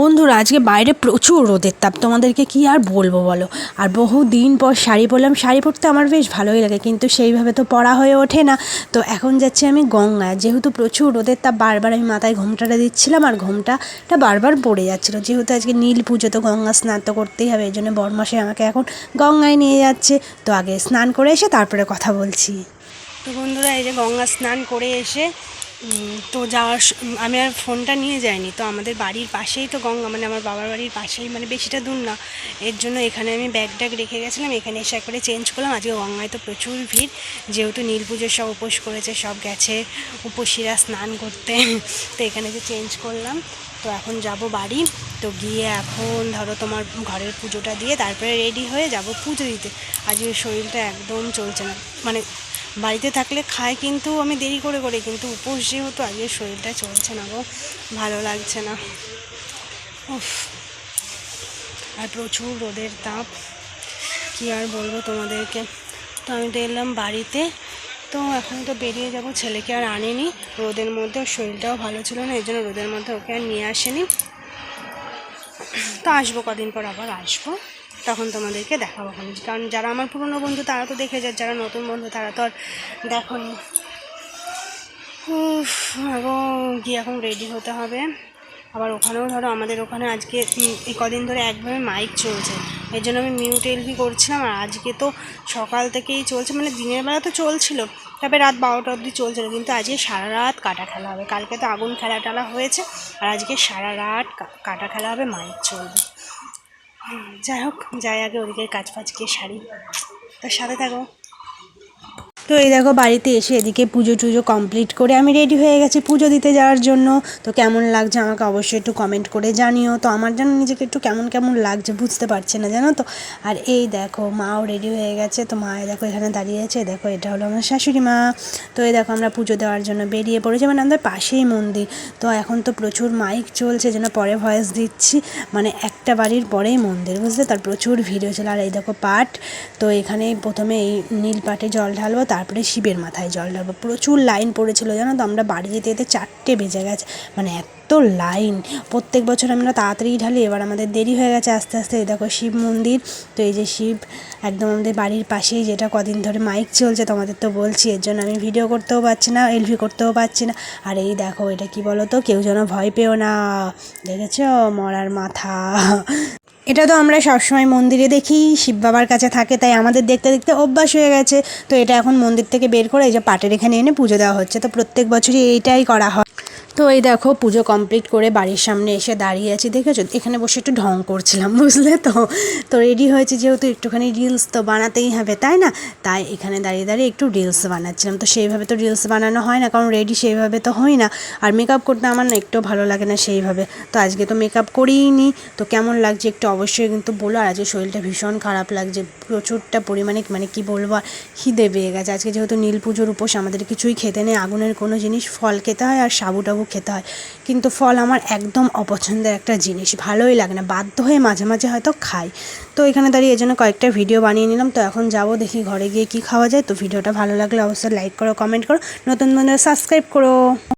বন্ধুরা, আজকে বাইরে প্রচুর রোদের তাপ। তোমাদেরকে কি আর বলব বলো? আর বহু দিন পর শাড়ি পরলাম, শাড়ি পরতে আমার বেশ ভালোই লাগে, কিন্তু সেইভাবে তো পরা হয়ে ওঠে না। তো এখন যাচ্ছি আমি গঙ্গায়। যেহেতু প্রচুর রোদের তাপ, বারবার আমি মাথায় ঘোমটাটা দিচ্ছিলাম, আর ঘোমটাটা বারবার পড়ে যাচ্ছিল। যেহেতু আজকে নীল পুজো, তো গঙ্গা স্নান তো করতেই হবে, এই জন্য বরমাসে আমাকে এখন গঙ্গায় নিয়ে যাচ্ছে। তো আগে স্নান করে এসে তারপরে কথা বলছি। তো বন্ধুরা, এই যে গঙ্গা স্নান করে এসে তো যাওয়ার আমি আর ফোনটা নিয়ে যাইনি। তো আমাদের বাড়ির পাশেই তো গঙ্গা মানে আমার বাবার বাড়ির পাশেই মানে বেশিটা দূর না। এর জন্য এখানে আমি ব্যাগ ট্যাগ রেখে গেছিলাম। এখানে এসে একবারে চেঞ্জ করলাম। আজকে গঙ্গায় তো প্রচুর ভিড়। যেহেতু নীল পুজোর সব উপোস করেছে, সব গেছে উপসীরা স্নান করতে। তো এখানে যে চেঞ্জ করলাম। তো এখন যাব বাড়ি। তো গিয়ে এখন ধরো তোমার ঘরের পুজোটা দিয়ে তারপরে রেডি হয়ে যাব পুজো দিতে। আজকে শরীরটা একদম চলছে না। মানে বাড়িতে থাকলে খায় কিন্তু আমি দেরি করে করে, কিন্তু উপোস যেহেতু আজকে শরীরটা চলছে না গো, ভালো লাগছে না। উফ, আর প্রচুর রোদের তাপ, কী আর বলব তোমাদেরকে। তো আমি তো এলাম বাড়িতে, তো এখন তো বেরিয়ে যাব, ছেলেকে আর আনিনি, রোদের মধ্যে শরীরটাও ভালো ছিল না, এই জন্য রোদের মধ্যে ওকে আর নিয়ে আসেনি। তো আসব কদিন পর আবার আসব। তখন তোমাদেরকে দেখাবো কারণ যারা আমার পুরনো বন্ধু, তারা তো দেখে যায় যারা নতুন বন্ধু, তারা তো আর দেখনি। এখন গিয়ে এখন রেডি হতে হবে? আবার ওখানেও ধরো, আমাদের ওখানে আজকে এই কদিন ধরে একভাবে মাইক চলছে। এর জন্য আমি মিউট এলভি করছিলাম, আর আজকে তো সকাল থেকেই চলছে মানে দিনের বেলা তো চলছিল তবে রাত বারোটা অবধি চলছিল, কিন্তু আজকে সারা রাত কাটা খেলা হবে। কালকে তো আগুন খেলা টেলা হয়েছে, আর আজকে সারা রাত কাটা খেলা হবে মাইক চলবে। যাই হোক যাই আগে ওদিকে কাজ ফাজ গিয়ে সারি। তার সাথে থাকো। তো এই দেখো বাড়িতে এসে এদিকে পুজো টুজো কমপ্লিট করে আমি রেডি হয়ে গেছি পুজো দিতে যাওয়ার জন্য। তো কেমন লাগছে আমাকে অবশ্যই একটু কমেন্ট করে জানিও। তো আমার যেন নিজেকে একটু কেমন কেমন লাগছে বুঝতে পারছে না, জানো তো? আর এই দেখো, মাও রেডি হয়ে গেছে। তো মা দেখো এখানে দাঁড়িয়ে আছে। দেখো, এটা হলো আমার শাশুড়ি মা। তো এই দেখো, আমরা পুজো দেওয়ার জন্য বেরিয়ে পড়েছি। মানে আমাদের পাশেই মন্দির। তো এখন তো প্রচুর মাইক চলছে, যেন পরে ভয়েস দিচ্ছি। মানে একটা বাড়ির পরেই মন্দির, বুঝলে? তার প্রচুর ভিড় হয়েছিল। আর এই দেখো পাট। তো এখানে প্রথমে এই নীল পাটে জল ঢালবো তারপরে শিবের মাথায় জল ঢালবো। প্রচুর লাইন পড়েছিল, জানো তো? আমরা বাড়ি যেতে যেতে চারটে বেজে গেছে। মানে এত লাইন। প্রত্যেক বছর আমরা তাড়াতাড়ি ঢালি, এবার আমাদের দেরি হয়ে গেছে আস্তে আস্তে। দেখো শিব মন্দির। তো এই যে শিব, একদম আমাদের বাড়ির পাশেই, যেটা কদিন ধরে মাইক চলছে, তোমাদের তো বলছি, এর জন্য আমি ভিডিও করতেও পারছি না এলভি করতেও পারছি না। আর এই দেখো, এটা কি বলো তো কেউ যেন ভয় পেও না। দেখেছ? মরার মাথা। এটা তো আমরা সবসময় মন্দিরে দেখি, শিব বাবার কাছে থাকে, তাই আমাদের দেখতে দেখতে অভ্যাস হয়ে গেছে। তো এটা এখন মন্দির থেকে বের করে এই যে পাটের এখানে এনে পুজো দেওয়া হচ্ছে। তো প্রত্যেক বছরই এইটাই করা হয়। তো এই দেখো, পুজো কমপ্লিট করে বাড়ির সামনে এসে দাঁড়িয়ে আছি, দেখেছ? এখানে বসে একটু ঢং করছিলাম, বুঝলে তো? তো রেডি হয়েছে, যেহেতু একটুখানি রিলস তো বানাতেই হবে, তাই না? তাই এখানে দাঁড়িয়ে দাঁড়িয়ে একটু রিলস বানাচ্ছিলাম। তো সেইভাবে তো রিলস বানানো হয় না, কারণ রেডি সেইভাবে তো হয় না। আর মেকআপ করতে আমার একটু ভালো লাগে না সেইভাবে। তো আজকে তো মেকআপ করিই নি। তো কেমন লাগছে একটু অবশ্যই কিন্তু বলো। আর আজকে শরীরটা ভীষণ খারাপ লাগছে, প্রচুরটা পরিমাণে মানে কি বলব, আর খিদে পেয়ে গেছে। আজকে যেহেতু নীল পুজোর উপোস, আমাদের কিছুই খেতে নেই। আগুনের কোনো জিনিস ফল খেতে হয় আর সাবু টাবু খেতে হয়। কিন্তু ফল আমার একদম অপছন্দের একটা জিনিস। ভালোই লাগে না। বাধ্য হয়ে মাঝে মাঝে হয়তো খাই। তো এখানে দাঁড়িয়ে এই জন্য কয়েকটা ভিডিও বানিয়ে নিলাম। তো এখন যাব দেখি ঘরে গিয়ে কি খাওয়া যায়। তো ভিডিওটা ভালো লাগলে অবশ্যই লাইক করো কমেন্ট করো। নতুন বন্ধুরা সাবস্ক্রাইব করো।